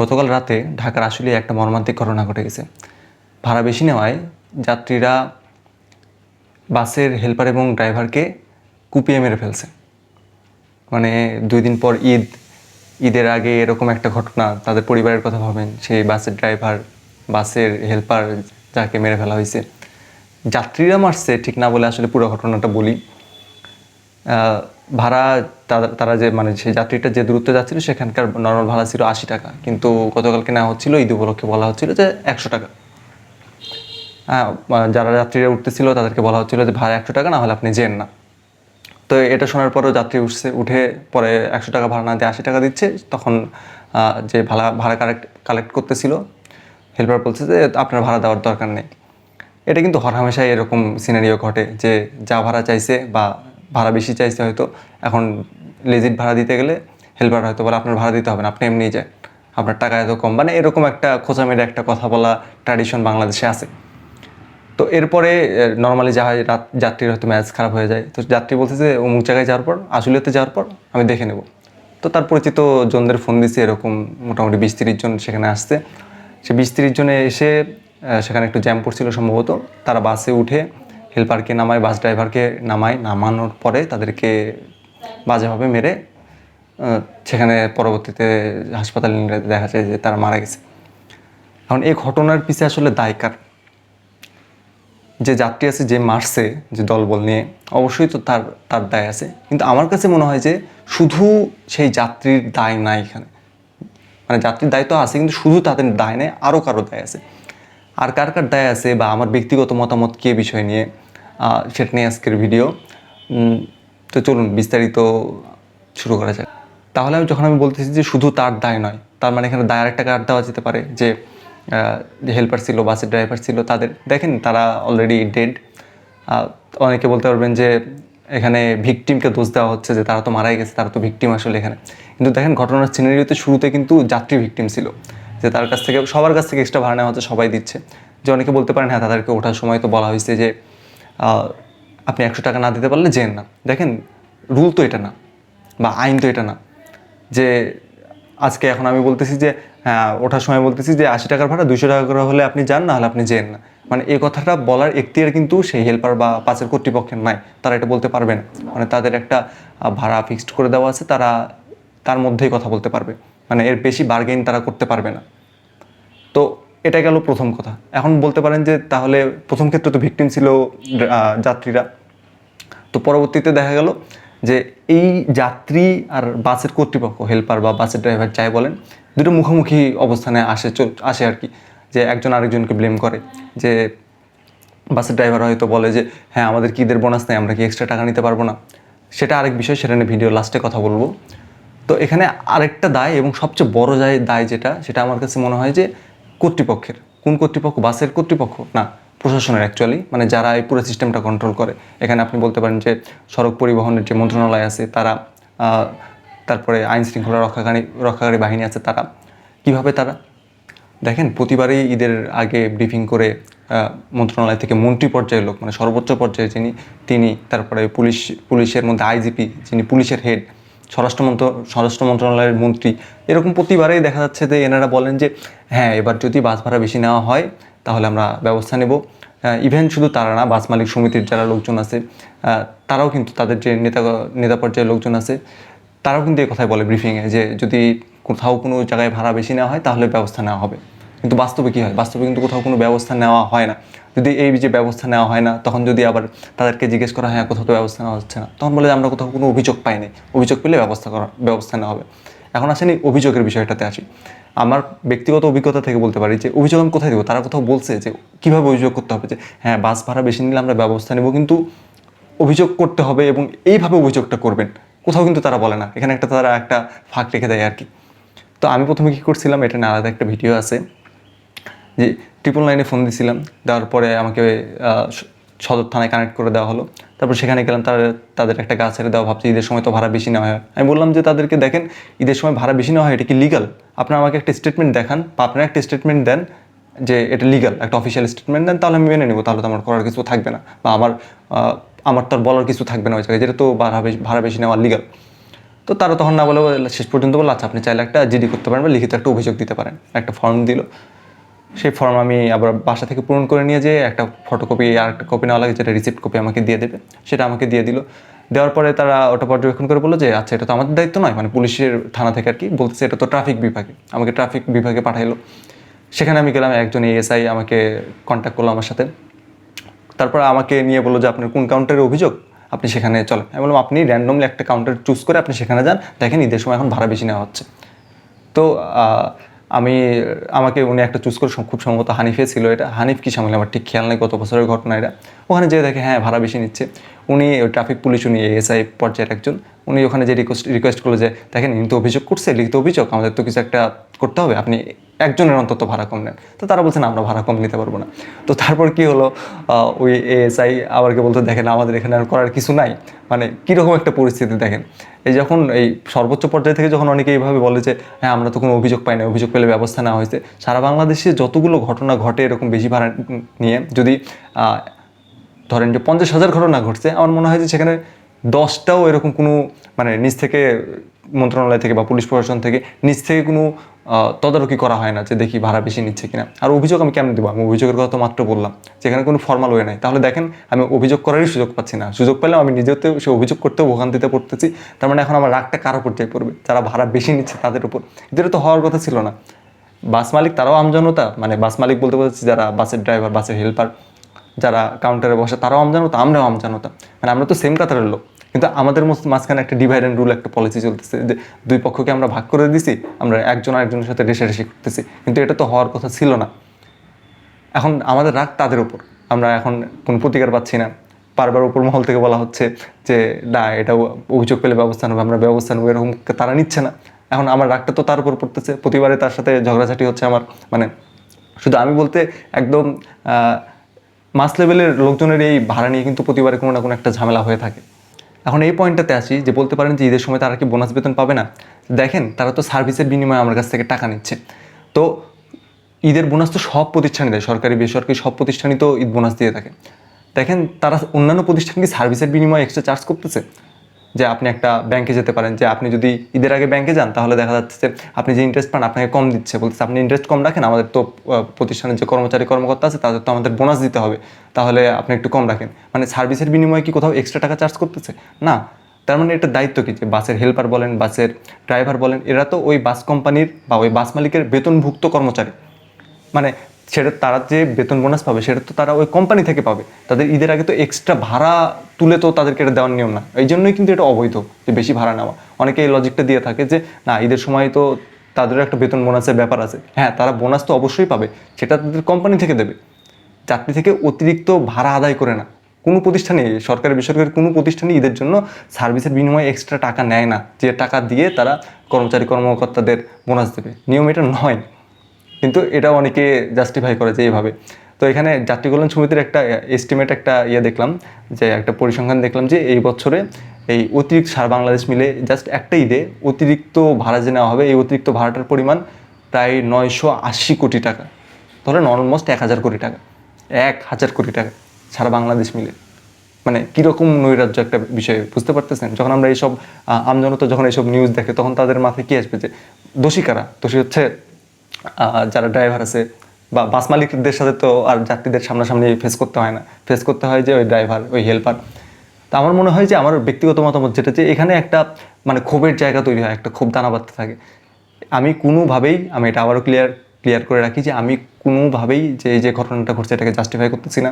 গতকাল রাতে ঢাকার আসলে একটা মর্মান্তিক ঘটনা ঘটে গেছে। ভাড়া বেশি নেওয়ায় যাত্রীরা বাসের হেল্পার এবং ড্রাইভারকে কুপিয়ে মেরে ফেলছে। মানে দুই দিন পর ঈদ, ঈদের আগে এরকম একটা ঘটনা তাদের পরিবারের কথা ভাবেন, সেই বাসের ড্রাইভার, বাসের হেল্পার যাকে মেরে ফেলা হয়েছে। যাত্রীরা মারছে, ঠিক না বলে আসলে পুরো ঘটনাটা বলি। ভাড়া, তারা- যে মানে সেই যাত্রীটা যে দূরত্বে যাচ্ছিল, সেখানকার নর্মাল ভাড়া ছিল আশি টাকা। কিন্তু গতকালকে নেওয়া হচ্ছিল, ঈদ উপলক্ষে বলা হচ্ছিল যে একশো টাকা। হ্যাঁ যারা যাত্রীরা উঠতেছিল, তাদেরকে বলা হচ্ছিল যে ভাড়া একশো টাকা না হলে আপনি যেন না। তো এটা শোনার পরও যাত্রী উঠছে, উঠে পরে একশো টাকা ভাড়া না দিয়ে আশি টাকা দিচ্ছে। তখন যে ভাড়া ভাড়া কালেক্ট কালেক্ট করতেছিল হেল্পার বলছে যে, আপনার ভাড়া দেওয়ার দরকার নেই। এটা কিন্তু হরহামেশাই এরকম সিনারিও ঘটে যে, যা ভাড়া চাইছে বা ভাড়া বেশি চাইছে হয়তো, এখন লেজিট ভাড়া দিতে গেলে হেল্পার হয়তো বলে, আপনার ভাড়া দিতে হবে না, আপনি এমনি যান। আপনার টাকা এত কম। মানে এরকম একটা খোঁচা মেরে একটা কথা বলা ট্র্যাডিশন বাংলাদেশে আছে। তো এরপরে নর্মালি যা হয়, রাত, যাত্রীর হয়তো ম্যাচ খারাপ হয়ে যায়। তো যাত্রী বলছে যে, অমুক জায়গায় যাওয়ার পর, আশুলিয়াতে যাওয়ার পর, আমি দেখে নেব। তো তার পরিচিত জনদের ফোন দিছে, এরকম মোটামুটি বিশ তিরিশ জন সেখানে আসছে। সে বিশ তিরিশ জনে এসে সেখানে একটু জ্যাম পড়ছিল সম্ভবত। তারা বাসে উঠে হেল্পারকে নামায়, বাস ড্রাইভারকে নামায়, নামানোর পরে তাদেরকে বাজেভাবে মেরে সেখানে পরবর্তীতে হাসপাতালে দেখা যায় যে তারা মারা গেছে। এখন এই ঘটনার পিছে আসলে দায়কার যে যাত্রী আছে, যে মারছে, যে দলবল নিয়ে, অবশ্যই তো তার তার দায় আছে। কিন্তু আমার কাছে মনে হয় যে শুধু সেই যাত্রীর দায় নাই এখানে। মানে যাত্রীর দায় তো আছে, কিন্তু শুধু তাদের দায় নেই আরও কারও দায় আছে। আর কার কার দায় আছে বা আমার ব্যক্তিগত মতামত কে বিষয় নিয়ে? সেটা নিয়ে আজকের ভিডিও তো চলুন, বিস্তারিত শুরু করা যাক। তাহলে আমি যখন আমি বলতেছি যে শুধু তার দায় নয়, তার মানে এখানে দায়ের একটা কার্ড দেওয়া যেতে পারে যে হেল্পার ছিল বাসের ড্রাইভার ছিল, তাদের, দেখেন তারা অলরেডি ডেড অনেকে বলতে পারবেন যে এখানে ভিকটিমকে দোষ দেওয়া হচ্ছে যে তারা তো মারাই গেছে, তারা তো ভিকটিম আসলে এখানে। কিন্তু দেখেন ঘটনার সিনারিওতে শুরুতে কিন্তু যাত্রী ভিকটিম ছিল, যে তার কাছ থেকে, সবার কাছ থেকে এক্সট্রা ভাড়া নেওয়া হচ্ছে, সবাই দিচ্ছে। যে অনেকে বলতে পারেন হ্যাঁ তাদেরকে ওঠার সময় তো বলা হয়েছে যে আপনি একশো টাকা না দিতে পারলে যেন না। দেখেন, রুল তো এটা না, বা আইন তো এটা না, যে আজকে এখন আমি বলতেছি যে হ্যাঁ ওঠার সময় বলতেছি যে, আশি টাকার ভাড়া দুশো টাকা করে হলে আপনি যান না হলে আপনি যেন না। মানে এই কথাটা বলার এখতিয়ার কিন্তু সেই হেল্পার বা পাঁচের কর্তৃপক্ষের নাই, তারা এটা বলতে পারবে না। মানে তাদের একটা ভাড়া ফিক্সড করে দেওয়া আছে, তারা তার মধ্যেই কথা বলতে পারবে। মানে এর বেশি বার্গেন তারা করতে পারবে না। এটা গেল প্রথম কথা। এখন বলতে পারেন যে তাহলে প্রথম ক্ষেত্রে তো ভিকটিম ছিল যাত্রীরা। তো পরবর্তীতে দেখা গেল যে এই যাত্রী আর বাসের কর্তৃপক্ষ হেল্পার বা বাসের ড্রাইভার যাই বলেন, দুটো মুখোমুখি অবস্থানে আসে আসে আর কি। যে একজন আরেকজনকে ব্লেম করে। যে বাসের ড্রাইভার হয়তো বলে যে হ্যাঁ আমাদের কি ঈদের বোনাস নেই, আমরা কি এক্সট্রা টাকা নিতে পারব না? সেটা আরেক বিষয়, সেটা নিয়ে ভিডিও লাস্টে কথা বলব। তো এখানে আরেকটা দায় এবং সবচেয়ে বড় দায় দায় যেটা, সেটা আমার কাছে মনে হয় যে কর্তৃপক্ষের। কোন কর্তৃপক্ষ? বাসের কর্তৃপক্ষ? না, প্রশাসনের অ্যাকচুয়ালি মানে যারা এই পুরো সিস্টেমটা কন্ট্রোল করে। এখানে আপনি বলতে পারেন যে সড়ক পরিবহনের যে মন্ত্রণালয় আছে, তারা তারপরে আইন শৃঙ্খলা রক্ষাকারী রক্ষাকারী বাহিনী আছে, তারা। কীভাবে তারা? দেখেন, প্রতিবারই ঈদের আগে ব্রিফিং করে মন্ত্রণালয় থেকে মন্ত্রী পর্যায়ের লোক মানে সর্বোচ্চ পর্যায়ে যিনি, তিনি, তারপরে পুলিশ, পুলিশের মধ্যে আইজিপি, যিনি পুলিশের হেড স্বরাষ্ট্র মন্ত্র স্বরাষ্ট্র মন্ত্রণালয়ের মন্ত্রী এরকম প্রতিবারেই দেখা যাচ্ছে যে এনারা বলেন যে হ্যাঁ এবার যদি বাস ভাড়া বেশি নেওয়া হয়, তাহলে আমরা ব্যবস্থা নেব। ইভেন শুধু তারা না, বাস মালিক সমিতির যারা লোকজন আছে তারাও কিন্তু তাদের যে নেতা নেতা পর্যায়ের লোকজন আছে, তারাও কিন্তু এই কথাই বলে ব্রিফিংয়ে যে, যদি কোথাও কোনো জায়গায় ভাড়া বেশি নেওয়া হয়, তাহলে ব্যবস্থা নেওয়া হবে। কিন্তু বাস্তবে কী হয়? বাস্তবে কিন্তু কোথাও কোনো ব্যবস্থা নেওয়া হয় না। যদি এই যে ব্যবস্থা নেওয়া হয় না, তখন যদি আবার তাদেরকে জিজ্ঞেস করা হয় হ্যাঁ কোথাও তো ব্যবস্থা নেওয়া হচ্ছে না, তখন বলে আমরা কোথাও কোনো অভিযোগ পাইনি। অভিযোগ পেলে ব্যবস্থা করা, ব্যবস্থা নেওয়া হবে। এখন আসেনি অভিযোগের বিষয়টাতে আসি। আমার ব্যক্তিগত অভিজ্ঞতা থেকে বলতে পারি যে, অভিযোগ আমি কোথায় দেবো? তারা কোথাও বলছে যে, কীভাবে অভিযোগ করতে হবে? যে হ্যাঁ বাস ভাড়া বেশি নিলে আমরা ব্যবস্থা নেব, কিন্তু অভিযোগ করতে হবে এবং এইভাবে অভিযোগটা করবেন। কোথাও কিন্তু তারা বলে না। এখানে একটা তারা একটা ফাঁক রেখে দেয় আর কি। তো আমি প্রথমে কী করছিলাম, এটা নিয়ে আলাদা একটা ভিডিও আছে, যে ট্রিপল নাইনে ফোন দিয়েছিলাম দেওয়ার পরে আমাকে সদর থানায় কানেক্ট করে দেওয়া হলো। তারপর সেখানে গেলাম, তার, তাদের একটা গাছ ছেড়ে দেওয়া ভাবছি, ঈদের সময় তো ভাড়া বেশি নেওয়া হয়। আমি বললাম যে, তাদেরকে দেখেন, ঈদের সময় ভাড়া বেশি নেওয়া হয়, এটা কি লিগাল আপনারা আমাকে একটা স্টেটমেন্ট দেখান, বা আপনারা একটা স্টেটমেন্ট দেন যে, এটা লিগাল একটা অফিসিয়াল স্টেটমেন্ট দেন, তাহলে আমি মেনে নেব, তাহলে তো আমার করার কিছু থাকবে না, বা আমার আমার তো আর বলার কিছু থাকবে না ওই জায়গায়, যেটা তো ভাড়া বেশি ভাড়া বেশি নেওয়া লিগাল তো তারা তখন না বলে বলে শেষ পর্যন্ত বলল আচ্ছা আপনি চাইলে একটা জিডি করতে পারেন, বা লিখিত একটা অভিযোগ দিতে পারেন। একটা ফর্ম দিল। সেই ফর্ম আমি আবার বাসা থেকে পূরণ করে নিয়ে যেয়ে একটা ফটোকপি আর একটা কপি নেওয়া লাগে, যেটা রিসিপ্ট কপি আমাকে দিয়ে দেবে। সেটা আমাকে দিয়ে দিল। দেওয়ার পরে তারা ওটা পর্যবেক্ষণ করে বলল যে আচ্ছা এটা তো আমাদের দায়িত্ব নয়। মানে পুলিশের থানা থেকে আর কি বলতেছে, এটা তো ট্রাফিক বিভাগে। আমাকে ট্রাফিক বিভাগে পাঠাইলো। সেখানে আমি গেলাম, একজন এএসআই আমাকে কন্ট্যাক্ট করল আমার সাথে। তারপর আমাকে নিয়ে বলল যে, আপনার কোন কাউন্টারের অভিযোগ? আপনি সেখানে চলেন। আমি বললাম, আপনি র্যান্ডমলি একটা কাউন্টার চুজ করে আপনি সেখানে যান। দেখেন ঈদের সময় এখন ভাড়া বেশি নেওয়া হচ্ছে। তো আমি, আমাকে উনি একটা চুজ করে খুব সম্ভবত হানিফে ছিল এটা। হানিফ কি সামলে? আমার ঠিক খেয়াল নেই গত বছরের ঘটনা এটা। ওখানে যেয়ে দেখে হ্যাঁ ভাড়া বেশি নিচ্ছে। উনি ট্রাফিক পুলিশ উনি এএসআই পর্যায়ের একজন। উনি ওখানে যে রিকোয়েস্ট রিকোয়েস্ট করল যে, দেখেন, ইনি তো অভিযোগ করছে, লিখিত অভিযোগ, আমাদের তো কিছু একটা করতে হবে, আপনি একজনের অন্তত ভাড়া কম নেন। তো তারা বলছেন আমরা ভাড়া কম নিতে পারব না। তো তারপর কি হলো? ওই এএসআই আবারকে বলতে, দেখেন, আমাদের এখানে আর করার কিছু নাই। মানে কীরকম একটা পরিস্থিতি দেখেন। এই যখন এই সর্বোচ্চ পর্যায় থেকে যখন অনেকে এইভাবে বলে যে হ্যাঁ আমরা তো কোনো অভিযোগ পাই না অভিযোগ পেলে ব্যবস্থা নেওয়া হয়েছে। সারা বাংলাদেশে যতগুলো ঘটনা ঘটে এরকম বেশি ভাড়া নিয়ে, যদি ধরেন যে পঞ্চাশ হাজার ঘটনা ঘটছে, আমার মনে হয় যে সেখানে দশটাও এরকম কোনো মানে নিজ থেকে মন্ত্রণালয় থেকে বা পুলিশ প্রশাসন থেকে নিজ থেকে কোনো তদারকি করা হয় না যে দেখি ভাড়া বেশি নিচ্ছে কিনা। আর অভিযোগ আমি কেমন দেবো? আমি অভিযোগের কথা তো মাত্র বললাম। যেখানে কোনো ফর্মাল ওয়ে নাই। তাহলে দেখেন, আমি অভিযোগ করারই সুযোগ পাচ্ছি না। সুযোগ পেলেও আমি নিজেতেও সে অভিযোগ করতেও ভোগান্তিতে পড়তেছি। তার মানে এখন আমার রাগটা কারও পর্যায়ে পড়বে? যারা ভাড়া বেশি নিচ্ছে তাদের উপর। এটা তো হওয়ার কথা ছিল না। বাস মালিক তারাও আমজনতা। মানে বাস মালিক বলতে বলছি যারা বাসের ড্রাইভার বাসের হেল্পার যারা কাউন্টারে বসে তারাও আমজানতা, আমরাও আমজানতা। মানে আমরা তো সেম কাতারের লোক। কিন্তু আমাদের মাঝখানে একটা ডিভাইড অ্যান্ড রুল একটা পলিসি চলতেছে যে দুই পক্ষকে আমরা ভাগ করে দিছি, আমরা একজন আরেকজনের সাথে রেশারেশি করতেছি। কিন্তু এটা তো হওয়ার কথা ছিল না। এখন আমাদের রাগ তাদের উপর। আমরা এখন কোনো প্রতিকার পাচ্ছি না। বারবার উপর মহল থেকে বলা হচ্ছে যে, না, এটা অভিযোগ পেলে ব্যবস্থা নেবে, আমরা ব্যবস্থা নেব। এরকম তারা নিচ্ছে না। এখন আমার রাগটা তো তার উপর পড়তেছে। প্রতিবারে তার সাথে ঝগড়াঝাটি হচ্ছে আমার। মানে শুধু আমি বলতে একদম মাস লেভেলের লোকজনের এই ভাড়া নিয়ে কিন্তু প্রতিবারে কোনো না কোনো একটা ঝামেলা হয়ে থাকে। এখন এই পয়েন্টটাতে আসি যে বলতে পারেন যে ঈদের সময় তারা কি বোনাস বেতন পাবে না? দেখেন, তারা তো সার্ভিসের বিনিময়ে আমার কাছ থেকে টাকা নিচ্ছে। তো ঈদের বোনাস তো সব প্রতিষ্ঠানই দেয়, সরকারি, বেসরকারি সব প্রতিষ্ঠানই তো ঈদ বোনাস দিয়ে থাকে। দেখেন, তারা অন্যান্য প্রতিষ্ঠান কি সার্ভিসের বিনিময়ে এক্সট্রা চার্জ করতেছে? যে আপনি একটা ব্যাংকে যেতে পারেন, যে আপনি যদি ঈদের আগে ব্যাংকে যান, তাহলে দেখা যাচ্ছে যে আপনি যে ইন্টারেস্ট পান, আপনাকে কম দিচ্ছে। বলতেছে, আপনি ইন্টারেস্ট কম রাখেন, আমাদের তো প্রতিষ্ঠানের যে কর্মচারী, কর্মকর্তা আছে, তাদের তো আমাদের বোনাস দিতে হবে। তাহলে আপনি একটু কম রাখেন। মানে সার্ভিসের বিনিময়ে কি কোথাও এক্সট্রা টাকা চার্জ করতেছে? না। তার মানে এটা দায়িত্ব কি? যে বাসের হেল্পার বলেন বাসের ড্রাইভার বলেন, এরা তো ওই বাস কোম্পানির বা ওই বাস মালিকের বেতনভুক্ত কর্মচারী। মানে সেটা তারা যে বেতন বোনাস পাবে, সেটা তো তারা ওই কোম্পানি থেকে পাবে। তাদের ঈদের আগে তো এক্সট্রা ভাড়া তুলে তো তাদেরকে এটা দেওয়ার নিয়ম না। এই জন্যই কিন্তু এটা অবৈধ, যে বেশি ভাড়া নেওয়া। অনেকে এই লজিকটা দিয়ে থাকে যে, না, ঈদের সময় তো তাদের একটা বেতন বোনাসের ব্যাপার আছে। হ্যাঁ তারা বোনাস তো অবশ্যই পাবে, সেটা তাদের কোম্পানি থেকে দেবে। যাত্রী থেকে অতিরিক্ত ভাড়া আদায় করে না। কোনো প্রতিষ্ঠানে সরকারি, বেসরকারি কোনো প্রতিষ্ঠানে ঈদের জন্য সার্ভিসের বিনিময়ে এক্সট্রা টাকা নেয় না, যে টাকা দিয়ে তারা কর্মচারী, কর্মকর্তাদের বোনাস দেবে। নিয়ম এটা নয়। কিন্তু এটা অনেকে জাস্টিফাই করে যে এইভাবে তো এখানে যাত্রী কল্যাণ সমিতির একটা এস্টিমেট একটা ইয়ে দেখলাম, যে একটা পরিসংখ্যান দেখলাম যে এই বছরে এই অতিরিক্ত সারা বাংলাদেশ মিলে জাস্ট একটা ঈদে অতিরিক্ত ভাড়া যে নেওয়া হবে, এই অতিরিক্ত ভাড়াটার পরিমাণ প্রায় নয়শো আশি কোটি টাকা। ধরেন অলমোস্ট এক হাজার কোটি টাকা, এক হাজার কোটি টাকা সারা বাংলাদেশ মিলে। মানে কীরকম নৈরাজ্য একটা বিষয়, বুঝতে পারতেছেন? যখন আমরা এইসব আমজনতা যখন এইসব নিউজ দেখে, তখন তাদের মাথায় কী আসবে যে দোষী কারা? দোষী হচ্ছে যারা ড্রাইভার আছে, বা বাস মালিকদের সাথে তো আর যাত্রীদের সামনাসামনি ফেস করতে হয় না। ফেস করতে হয় যে ওই ড্রাইভার ওই হেল্পার তা আমার মনে হয় যে আমার ব্যক্তিগত মতামত যেটা যে এখানে একটা মানে ক্ষোভের জায়গা তৈরি হয়, একটা ক্ষোভ দানা বাঁধতে থাকে। আমি কোনোভাবেই, আমি এটা আবারও ক্লিয়ার ক্লিয়ার করে রাখি যে আমি কোনোভাবেই যে যে ঘটনাটা ঘটছে এটাকে জাস্টিফাই করতেছি না।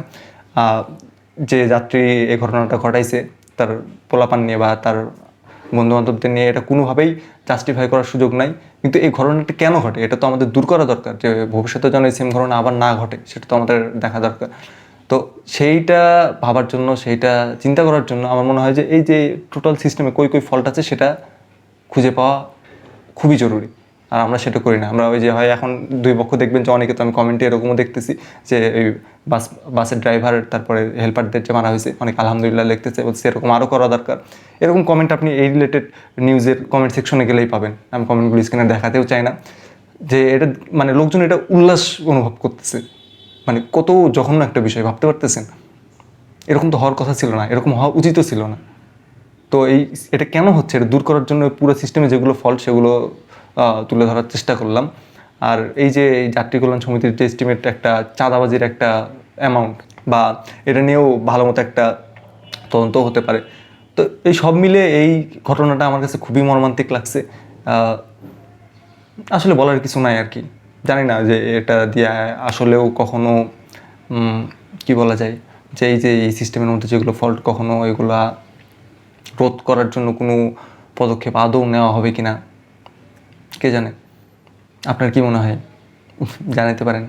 যে যাত্রী এই ঘটনাটা ঘটাইছে, তার পোলাপান নিয়ে বা তার বন্ধু বান্ধবদের নিয়ে এটা কোনোভাবেই জাস্টিফাই করার সুযোগ নাই। কিন্তু এই ঘটনাটা কেন ঘটে? এটা তো আমাদের দূর করা দরকার যে ভবিষ্যতে যেন এই সেম ঘটনা আবার না ঘটে, সেটা তো আমাদের দেখা দরকার। তো সেইটা ভাবার জন্য, সেইটা চিন্তা করার জন্য আমার মনে হয় যে এই যে টোটাল সিস্টেমে কই কই ফল্ট আছে, সেটা খুঁজে পাওয়া খুবই জরুরি। আর আমরা সেটা করি না। আমরা ওই যে হয় এখন দুই পক্ষ দেখবেন যে অনেকে তো আমি কমেন্টে এরকমও দেখতেছি যে এই বাস, বাসের ড্রাইভার তারপরে হেল্পারদের যে মারা হয়েছে, অনেক আলহামদুলিল্লাহ লিখতেছে, বলছে এরকম আরও করা দরকার। এরকম কমেন্ট আপনি এই রিলেটেড নিউজের কমেন্ট সেকশনে গেলেই পাবেন। আমি কমেন্টগুলো স্ক্রিনে দেখাতেও চাই না। যে এটা মানে লোকজন এটা উল্লাস অনুভব করতেছে। মানে কত জঘন্য একটা বিষয়, ভাবতে পারতেছেন? এরকম তো হওয়ার কথা ছিল না, এরকম হওয়া উচিতও ছিল না। তো এই, এটা কেন হচ্ছে? এটা দূর করার জন্য পুরো সিস্টেমে যেগুলো ফল্ট সেগুলো তুলে ধরার চেষ্টা করলাম। আর এই যে যাত্রী কল্যাণ সমিতির যে এস্টিমেট একটা চাঁদাবাজির একটা অ্যামাউন্ট বা এটা নিয়েও ভালো মতো একটা তদন্ত হতে পারে। তো এই সব মিলে এই ঘটনাটা আমার কাছে খুবই মর্মান্তিক লাগছে। আসলে বলার কিছু নাই আর কি। জানি না যে এটা দিয়ে আসলেও কখনো কি বলা যায়, যে এই যে এই সিস্টেমের মধ্যে যেগুলো ফল্ট কখনো এগুলা রোধ করার জন্য কোনো পদক্ষেপ আদৌ নেওয়া হবে কি না কে জানে? আপনার কি মনে হয়? জানাইতে পারেন।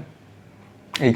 এই।